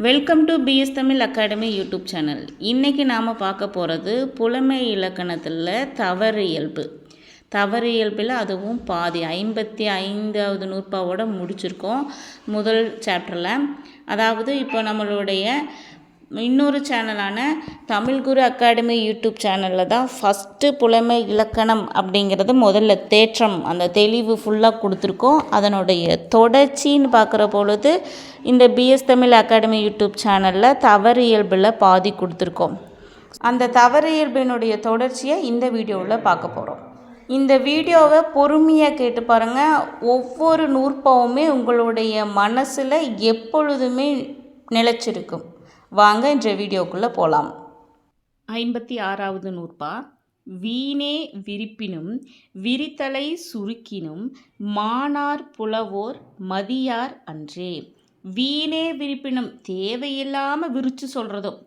Welcome to PS Tamil academy YouTube channel இன்றைக்கி நாம் பார்க்க போகிறது புலமை இலக்கணத்தில் தவறு இயல்பு. தவறு இயல்பில் அதுவும் பாதி ஐம்பத்தி ஐந்தாவது நூற்பாவோட முடிச்சிருக்கோம் முதல் சாப்டரில் அதாவது இப்போ நம்மளுடைய இன்னொரு சேனலான தமிழ் குரு அகாடமி யூடியூப் சேனலில் தான் ஃபஸ்ட்டு புலமை இலக்கணம் அப்படிங்கிறது முதல்ல தேற்றம் அந்த தெளிவு ஃபுல்லாக கொடுத்துருக்கோம். அதனுடைய தொடர்ச்சின்னு பார்க்குற பொழுது இந்த பிஎஸ் தமிழ் அகாடமி யூடியூப் சேனலில் தவறு இயல்பில் பாதி கொடுத்துருக்கோம். அந்த தவறு இயல்பினுடைய தொடர்ச்சியை இந்த வீடியோவில் பார்க்க போகிறோம் இந்த வீடியோவை பொறுமையாக கேட்டு பாருங்கள் ஒவ்வொரு நூற்பவுமே உங்களுடைய மனசில் எப்பொழுதுமே நிலைச்சிருக்கும். வாங்க இன்றைய வீடியோக்குள்ளே போகலாம் ஐம்பத்தி ஆறாவது நூற்பா. வீணே விரிப்பினும் விரித்தலை சுருக்கினும் மானார் புலவோர் மதியார் அன்றே. வீணே விரிப்பினும் தேவையில்லாமல் விரித்து சொல்கிறதும்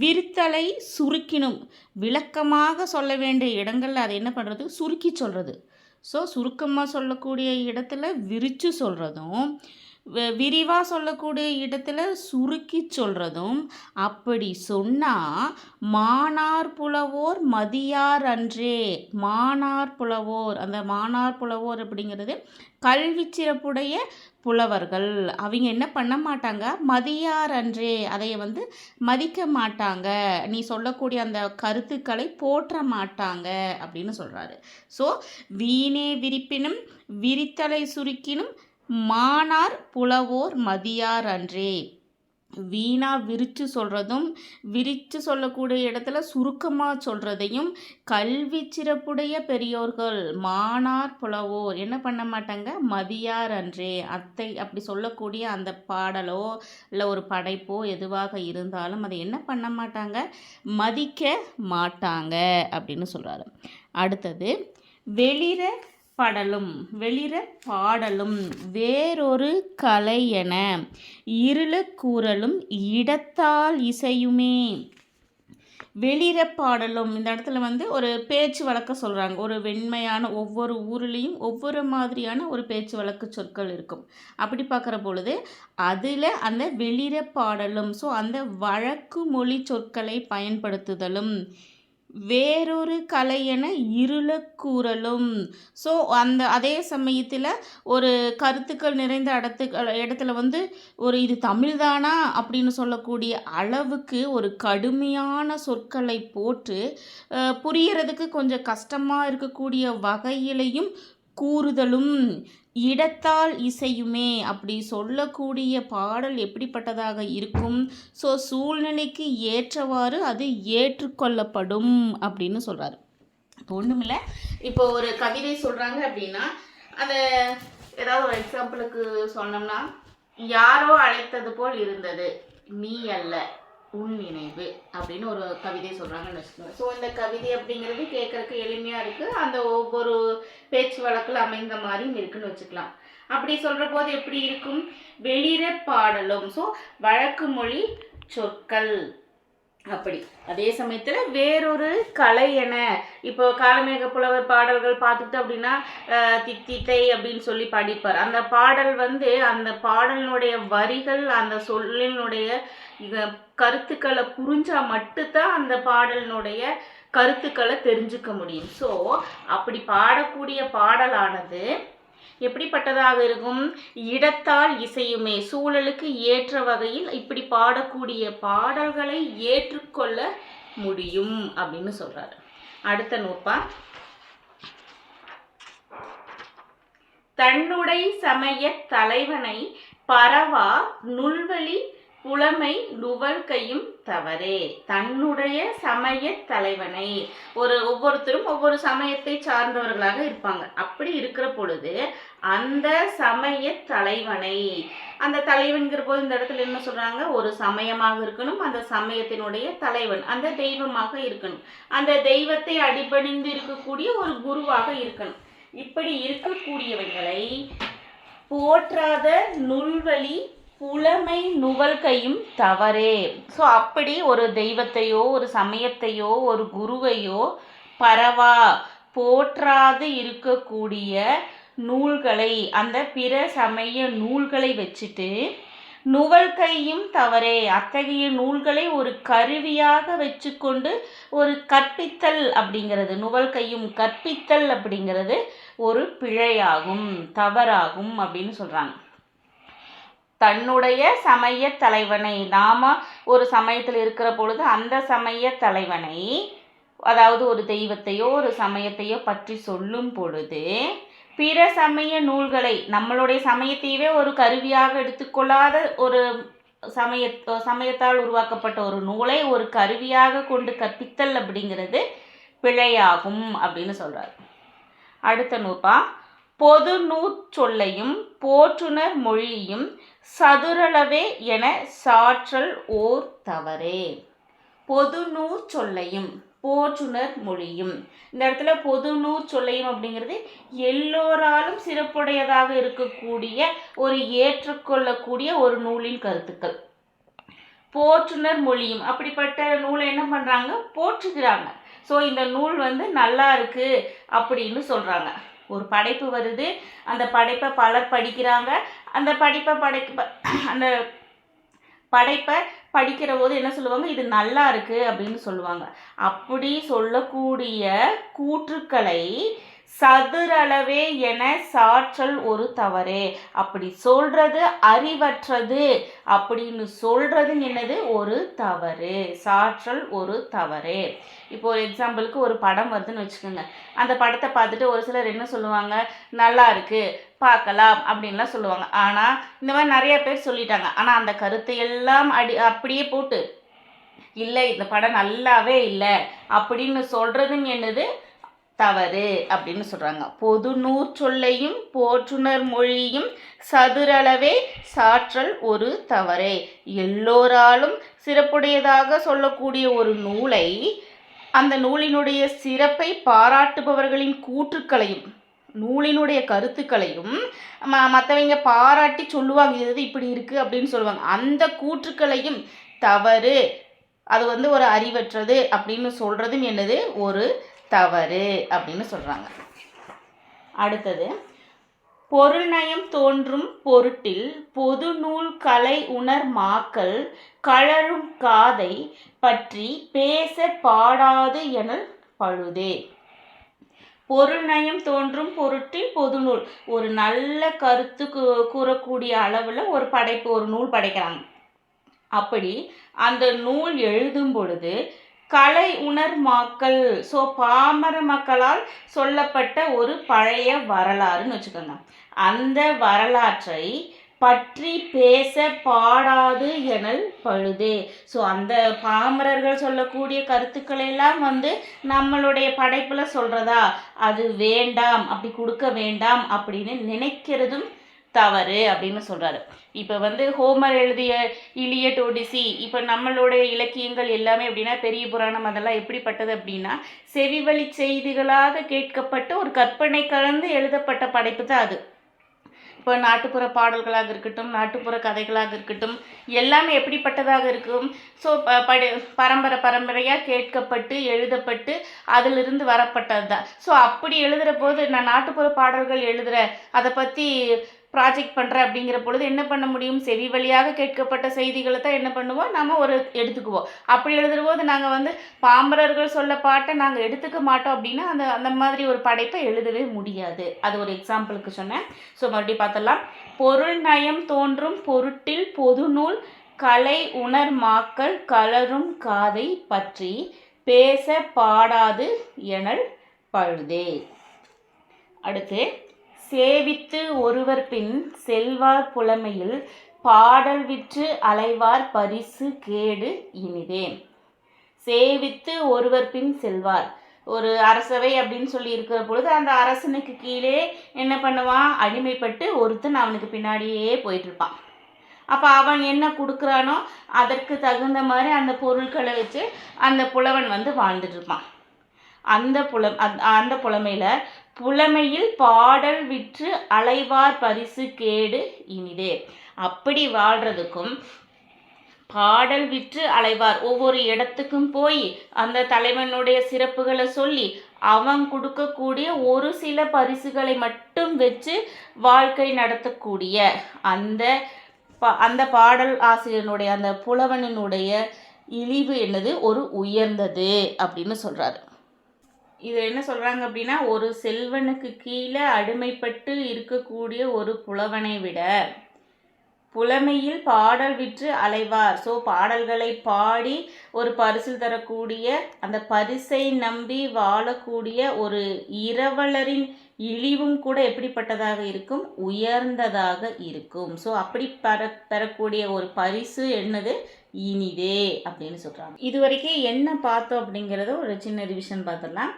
விரித்தலை சுருக்கினும் விளக்கமாக சொல்ல வேண்டிய இடங்களில் அதை என்ன பண்ணுறது சுருக்கி சொல்கிறது ஸோ சுருக்கமாக சொல்லக்கூடிய இடத்துல விரித்து சொல்கிறதும் விரிவாக சொல்லக்கூடிய இடத்துல சுருக்கி சொல்கிறதும் அப்படி சொன்னால் மானார் புலவோர் மதியார் அன்றே மானார் புலவோர். அந்த மானார் புலவோர் அப்படிங்கிறது கல்வி சிறப்புடைய புலவர்கள். அவங்க என்ன பண்ண மாட்டாங்க? மதியார் அன்றே. அதை வந்து மதிக்க மாட்டாங்க. நீ சொல்லக்கூடிய அந்த கருத்துக்களை போற்ற மாட்டாங்க அப்படின்னு சொல்கிறாரு ஸோ வீணே விரிப்பினும் விரித்தலை சுருக்கினும் மானார் புலவோர் மதியார் அன்றே. வீணாக விரித்து சொல்கிறதும் விரித்து சொல்லக்கூடிய இடத்துல சுருக்கமாக சொல்கிறதையும் கல்வி சிறப்புடைய பெரியோர்கள் மானார் புலவோர் என்ன பண்ண மாட்டாங்க? மதியார் அன்றே. அத்தை அப்படி சொல்லக்கூடிய அந்த பாடலோ இல்லை ஒரு படைப்போ எதுவாக இருந்தாலும் அதை என்ன பண்ண மாட்டாங்க? மதிக்க மாட்டாங்க அப்படின்னு சொல்கிறாரு அடுத்தது வெளிர படலும் வெளிர பாடலும் வேறொரு கலை என இருள கூறலும் இடத்தால் இசையுமே. வெளிர பாடலும் இந்த இடத்துல வந்து ஒரு பேச்சு வழக்க சொல்கிறாங்க ஒரு வெண்மையான ஒவ்வொரு ஊர்லேயும் ஒவ்வொரு மாதிரியான ஒரு பேச்சு வழக்கு சொற்கள் இருக்கும். அப்படி பார்க்குற பொழுது அதில் அந்த வெளிர பாடலும் ஸோ அந்த வழக்கு மொழி சொற்களை பயன்படுத்துதலும் வேறொரு கலை என இருளக்கூறலும் ஸோ அந்த அதே சமயத்தில் ஒரு கருத்துக்கள் நிறைந்த இடத்து இடத்துல வந்து ஒரு இது தமிழ்தானா அப்படின்னு சொல்லக்கூடிய அளவுக்கு ஒரு கடுமையான சொற்களை போட்டு புரியறதுக்கு கொஞ்சம் கஷ்டமாக இருக்கக்கூடிய வகையிலையும் கூறுதலும் இடத்தால் இசையுமே அப்படி சொல்லக்கூடிய பாடல் எப்படிப்பட்டதாக இருக்கும்? ஸோ சூழ்நிலைக்கு ஏற்றவாறு அது ஏற்றுக்கொள்ளப்படும் அப்படின்னு சொல்கிறாரு இப்போ ஒன்றுமில்ல இப்போ ஒரு கவிதை சொல்கிறாங்க அப்படின்னா அந்த ஏதாவது ஒரு எக்ஸாம்பிளுக்கு சொன்னோம்னா யாரோ அழைத்தது போல் இருந்தது நீ அல்ல. உள்நினைவு அப்படின்னு ஒரு கவிதை சொல்கிறாங்கன்னு வச்சுக்கோங்க ஸோ இந்த கவிதை அப்படிங்கிறது கேட்குறக்கு எளிமையாக இருக்குது அந்த ஒவ்வொரு பேச்சு வழக்கில் அமைந்த மாதிரியும் இருக்குன்னு வச்சுக்கலாம். அப்படி சொல்கிற போது எப்படி இருக்கும்? வெளிர பாடலும். ஸோ வழக்கு மொழி சொற்கள். அப்படி. அதே சமயத்தில் வேறொரு கலை என. இப்போ காலமேக புலவர் பாடல்கள் பார்த்துட்டு அப்படின்னா தித்தித்தை அப்படின்னு சொல்லி படிப்பார். அந்த பாடல் வந்து அந்த பாடலினுடைய வரிகள் அந்த சொல்லினுடைய கருத்துக்களை புரிஞ்சால் மட்டும்தான் அந்த பாடலினுடைய கருத்துக்களை தெரிஞ்சுக்க முடியும். ஸோ அப்படி பாடக்கூடிய பாடலானது எப்படிப்பட்டதாக இருக்கும்? இடத்தால் இசையுமே சூழலுக்கு ஏற்ற வகையில் இப்படி பாடக்கூடிய பாடல்களை ஏற்றுக்கொள்ள முடியும் அப்படின்னு சொல்றாரு. அடுத்த நூற்பா தன்னுடை சமய தலைவனை பரவா நுல்வழி புலமை நுவல்கையும் தவறே. தன்னுடைய சமய தலைவனை. ஒரு ஒவ்வொருத்தரும் ஒவ்வொரு சமயத்தை சார்ந்தவர்களாக இருப்பாங்க. அப்படி இருக்கிற பொழுது அந்த சமய தலைவனை அந்த தலைவன்கிற போது இந்த இடத்துல என்ன சொல்றாங்க? ஒரு சமயமாக இருக்கணும் அந்த சமயத்தினுடைய தலைவன் அந்த தெய்வமாக இருக்கணும். அந்த தெய்வத்தை அடிபணிந்து இருக்கக்கூடிய ஒரு குருவாக இருக்கணும். இப்படி இருக்கக்கூடியவைகளை போற்றாத நுல்வழி புலமை நுவல்கையும் தவறே. ஸோ அப்படி ஒரு தெய்வத்தையோ ஒரு சமயத்தையோ ஒரு குருவையோ பரவா போற்றாது இருக்கக்கூடிய நூல்களை அந்த பிற சமய நூல்களை வச்சுட்டு நுவல் கையும் தவறே. அத்தகைய நூல்களை ஒரு கருவியாக வச்சுக்கொண்டு ஒரு கற்பித்தல் அப்படிங்கிறது நுவல் கையும் கற்பித்தல் அப்படிங்கிறது ஒரு பிழையாகும் தவறாகும் அப்படின்னு சொல்கிறாங்க தன்னுடைய சமய தலைவனை. நாம ஒரு சமயத்தில் இருக்கிற பொழுது அந்த சமய தலைவனை அதாவது ஒரு தெய்வத்தையோ ஒரு சமயத்தையோ பற்றி சொல்லும் பொழுது பிற சமய நூல்களை நம்மளுடைய சமயத்தையவே ஒரு கருவியாக எடுத்துக்கொள்ளாத ஒரு சமய சமயத்தால் உருவாக்கப்பட்ட ஒரு நூலை ஒரு கருவியாக கொண்டு கற்பித்தல் அப்படிங்கிறது பிழையாகும் அப்படின்னு சொல்கிறார் அடுத்த நூற்பா பொது நூற்சொல்லையும் போற்றுனர் மொழியும் சதுரளவே என சாற்றல் ஓர் தவறே. பொது நூற்சொல்லையும் போற்றுனர் மொழியும் இந்த இடத்துல பொது நூற்சொல்லையும் அப்படிங்கிறது எல்லோராலும் சிறப்புடையதாக இருக்கக்கூடிய ஒரு ஏற்றுக்கொள்ளக்கூடிய ஒரு நூலின் கருத்துக்கள். போற்றுனர் மொழியும். அப்படிப்பட்ட நூலை என்ன பண்ணுறாங்க போற்றுகிறாங்க. ஸோ இந்த நூல் வந்து நல்லா இருக்கு அப்படின்னு சொல்கிறாங்க ஒரு படைப்பு வருது. அந்த படைப்பை பலர் படிக்கிறாங்க. அந்த படிப்பை படைக்க அந்த படைப்பை படிக்கிற போது என்ன சொல்லுவாங்க? இது நல்லா இருக்கு அப்படின்னு சொல்லுவாங்க. அப்படி சொல்லக்கூடிய கூற்றுக்களை சதுரளவே என சாற்றல் ஒரு தவறு. அப்படி சொல்றது அறிவற்றது. அப்படின்னு சொல்றது என்னது? ஒரு தவறு. சாற்றல் ஒரு தவறு. இப்போ ஒரு எக்ஸாம்பிளுக்கு ஒரு படம் வருதுன்னு வச்சுக்கோங்க. அந்த படத்தை பார்த்துட்டு ஒரு சிலர் என்ன சொல்லுவாங்க? நல்லா இருக்கு பார்க்கலாம் அப்படின்லாம் சொல்லுவாங்க. ஆனால் இந்த மாதிரி நிறைய பேர் சொல்லிட்டாங்க. ஆனால் அந்த கருத்தை எல்லாம் அடி அப்படியே போட்டு இல்லை இந்த படம் நல்லாவே இல்லை. அப்படின்னு சொல்கிறதும் என்னது? தவறு அப்படின்னு சொல்கிறாங்க பொது நூற்சொல்லையும் போற்றுனர் மொழியும் சதுரளவே சாற்றல் ஒரு தவறே. எல்லோராலும் சிறப்புடையதாக சொல்லக்கூடிய ஒரு நூலை அந்த நூலினுடைய சிறப்பை பாராட்டுபவர்களின் கூற்றுக்களையும் நூலினுடைய கருத்துக்களையும் ம மற்றவங்க பாராட்டி சொல்லுவாங்க இது இப்படி இருக்குது அப்படின்னு சொல்லுவாங்க. அந்த கூற்றுக்களையும் தவறு அது வந்து ஒரு அறிவற்றது அப்படின்னு சொல்கிறதும் என்னது? ஒரு தவறு அப்படின்னு சொல்கிறாங்க அடுத்தது பொருள் நயம் தோன்றும் பொருட்டில் பொது நூல் கலை உணர் மாக்கள் கழறும் காதை பற்றி பேச பாடாது எனல் பழுதே. பொருள் நயம் தோன்றும் பொருட்டில் பொதுநூல் ஒரு நல்ல கருத்து கூறக்கூடிய அளவில் ஒரு படைப்பு ஒரு நூல் படைக்கிறாங்க. அப்படி அந்த நூல் எழுதும் பொழுது கலை உணர் மக்கள் ஸோ பாமர மக்களால் சொல்லப்பட்ட ஒரு பழைய வரலாறுன்னு வச்சுக்கோங்க. அந்த வரலாற்றை பற்றி பேச பாடாது எனல் பழுதே. ஸோ அந்த பாமரர்கள் சொல்லக்கூடிய கருத்துக்களை எல்லாம் வந்து நம்மளுடைய படைப்பில் சொல்கிறதா அது வேண்டாம் அப்படி கொடுக்க வேண்டாம் அப்படின்னு நினைக்கிறதும் தவறு அப்படின்னு சொல்கிறாரு இப்போ வந்து ஹோமர் எழுதிய இலியட் ஒடிசி இப்போ நம்மளுடைய இலக்கியங்கள் எல்லாமே அப்படின்னா பெரிய புராணம் அதெல்லாம் எப்படிப்பட்டது அப்படின்னா செவிவழி செய்திகளாக கேட்கப்பட்டு ஒரு கற்பனை கலந்து எழுதப்பட்ட படைப்பு தான் அது. இப்போ நாட்டுப்புற பாடல்களாக இருக்கட்டும் நாட்டுப்புற கதைகளாக இருக்கட்டும் எல்லாமே எப்படிப்பட்டதாக இருக்கும்? ஸோ படி பரம்பரை பரம்பரையாக கேட்கப்பட்டு எழுதப்பட்டு அதிலிருந்து வரப்பட்டது தான். ஸோ அப்படி எழுதுகிற போது நான் நாட்டுப்புற பாடல்கள் எழுதுகிறேன் அதை பற்றி ப்ராஜெக்ட் பண்ணுறேன் அப்படிங்கிற பொழுது என்ன பண்ண முடியும்? செவி வழியாக கேட்கப்பட்ட செய்திகளை தான் என்ன பண்ணுவோம்? நம்ம ஒரு எடுத்துக்குவோம். அப்படி எழுதுறபோது நாங்கள் வந்து பாம்பரர்கள் சொல்ல பாட்டை நாங்கள் எடுத்துக்க மாட்டோம் அப்படின்னா அந்த அந்த மாதிரி ஒரு படைப்பை எழுதவே முடியாது. அது ஒரு எக்ஸாம்பிளுக்கு சொன்னேன். ஸோ மறுபடியும் பார்த்தலாம் பொருள் நயம் தோன்றும் பொருட்டில் பொதுநூல் கலை உணர் மாக்கள் கலரும் காதை பற்றி பேச பாடாது எனல் பழுதே. அடுத்து சேவித்து ஒருவர் பின் செல்வார் புலமையில் பாடல் விற்று அலைவார் பரிசு கேடு இனிதே. சேவித்து ஒருவர் பின் செல்வார். ஒரு அரசவை அப்படின்னு சொல்லி இருக்கிற பொழுது அந்த அரசனுக்கு கீழே என்ன பண்ணுவான்? அடிமைப்பட்டு ஒருத்தன் அவனுக்கு பின்னாடியே போயிட்டு இருப்பான். அப்போ அவன் என்ன கொடுக்குறானோ அதற்கு தகுந்த மாதிரி அந்த பொருட்களை வச்சு அந்த புலவன் வந்து வாழ்ந்துட்டு இருப்பான். அந்த புல அந்த- அந்த புலமையில் புலமையில் பாடல் விற்று அலைவார் பரிசு கேடு இனிதே. அப்படி வாழ்றதுக்கும் பாடல் விற்று அலைவார் ஒவ்வொரு இடத்துக்கும் போய் அந்த தலைவனுடைய சிறப்புகளை சொல்லி அவன் கொடுக்கக்கூடிய ஒரு சில பரிசுகளை மட்டும் வச்சு வாழ்க்கை நடத்தக்கூடிய அந்த அந்த பாடல் ஆசிரியனுடைய அந்த புலவனினுடைய இழிவு என்னது? ஒரு உயர்ந்தது அப்படின்னு சொல்கிறாரு இது என்ன சொல்கிறாங்க அப்படின்னா ஒரு செல்வனுக்கு கீழே அடிமைப்பட்டு இருக்கக்கூடிய ஒரு புலவனை விட புலமையில் பாடல் விற்று அலைவார். ஸோ பாடல்களை பாடி ஒரு பரிசில் தரக்கூடிய அந்த பரிசை நம்பி வாழக்கூடிய ஒரு இரவலரின் இழிவும் கூட எப்படிப்பட்டதாக இருக்கும்? உயர்ந்ததாக இருக்கும். ஸோ அப்படி பெற பெறக்கூடிய ஒரு பரிசு என்னது? இனிதே அப்படின்னு சொல்கிறாங்க இது வரைக்கும் என்ன பார்த்தோம் அப்படிங்கிறத ஒரு சின்ன ரிவிஷன் பார்த்துடலாம்.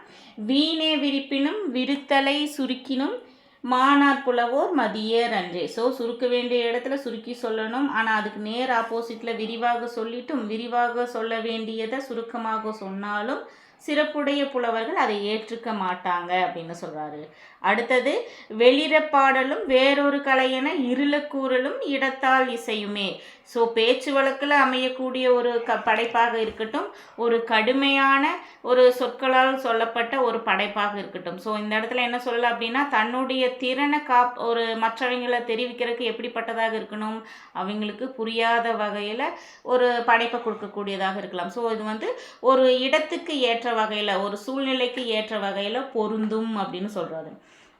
வீணே விரிப்பினும் விருத்தலை சுருக்கினும் மானார் புலவோர் மதியர் அன்றே. ஸோ சுருக்க வேண்டிய இடத்துல சுருக்கி சொல்லணும். ஆனால் அதுக்கு நேர் ஆப்போசிட்டில் விரிவாக சொல்லிட்டும் விரிவாக சொல்ல வேண்டியதை சுருக்கமாக சொன்னாலும் சிறப்புடைய புலவர்கள் அதை ஏற்றுக்க மாட்டாங்க அப்படின்னு சொல்கிறாரு அடுத்தது வெளிரப்பாடலும் வேறொரு கலையென இருளக்கூறலும் இடத்தால் இசையுமே. ஸோ பேச்சு வழக்கில் அமையக்கூடிய ஒரு க படைப்பாக இருக்கட்டும் ஒரு கடுமையான ஒரு சொற்களால் சொல்லப்பட்ட ஒரு படைப்பாக இருக்கட்டும். ஸோ இந்த இடத்துல என்ன சொல்லலாம் அப்படின்னா தன்னுடைய திறனை காப் ஒரு மற்றவங்களை தெரிவிக்கிறதுக்கு எப்படிப்பட்டதாக இருக்கணும்? அவங்களுக்கு புரியாத வகையில் ஒரு படைப்பை கொடுக்கக்கூடியதாக இருக்கலாம். ஸோ இது வந்து ஒரு இடத்துக்கு ஏற்ற வகையில் ஒரு சூழ்நிலைக்கு ஏற்ற வகையில் பொருந்தும் அப்படின்னு சொல்கிறாரு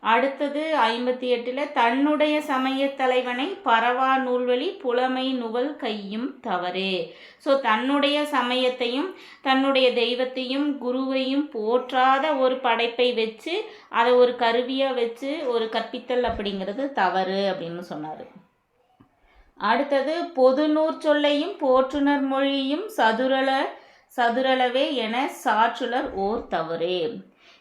அடுத்தது ஐம்பத்தி எட்டில் தன்னுடைய சமய தலைவனை பரவா நூல்வழி புலமை நுவல் கையும் தவறு. ஸோ தன்னுடைய சமயத்தையும் தன்னுடைய தெய்வத்தையும் குருவையும் போற்றாத ஒரு படைப்பை வச்சு அதை ஒரு கருவியாக வச்சு ஒரு கற்பித்தல் அப்படிங்கிறது தவறு அப்படின்னு சொன்னார். அடுத்தது பொது சொல்லையும் போற்றுனர் மொழியும் சதுரல சதுரளவே என சாற்றுலர் ஓர் தவறு.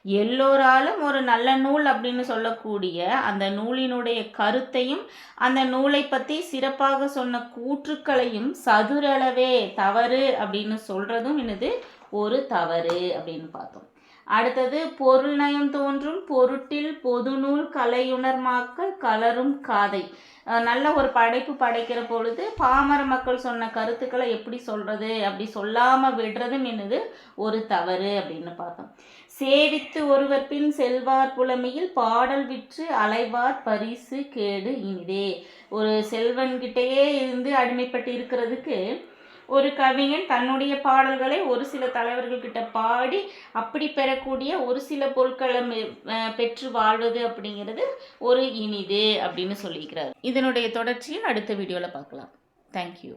எல்லோராலும் ஒரு நல்ல நூல் அப்படின்னு சொல்லக்கூடிய அந்த நூலினுடைய கருத்தையும் அந்த நூலை பற்றி சிறப்பாக சொன்ன கூற்றுக்களையும் சதுரளவே தவறு அப்படின்னு சொல்கிறதும் என்னது? ஒரு தவறு அப்படின்னு பார்த்தோம். அடுத்தது பொருள் நயம் தோன்றும் பொருட்டில் பொதுநூல் கலையுணர்மாக்கள் கலரும் காதை. நல்ல ஒரு படைப்பு படைக்கிற பொழுது பாமர மக்கள் சொன்ன கருத்துக்களை எப்படி சொல்கிறது அப்படி சொல்லாமல் விடுறதும் என்னது? ஒரு தவறு அப்படின்னு பார்த்தோம். சேவித்து ஒருவர் பின் செல்வார் புலமையில் பாடல் விற்று அலைவார் பரிசு கேடு இனிதே. ஒரு செல்வன்கிட்டயே இருந்து அடிமைப்பட்டு இருக்கிறதுக்கு ஒரு கவிஞன் தன்னுடைய பாடல்களை ஒரு சில தலைவர்கள்கிட்ட பாடி அப்படி பெறக்கூடிய ஒரு சில பொருட்களை அஹ் பெற்று வாழ்வது அப்படிங்கிறது ஒரு இனிது அப்படின்னு சொல்லியிருக்கிறார். இதனுடைய தொடர்ச்சியை அடுத்த வீடியோவில் பார்க்கலாம். தேங்க்யூ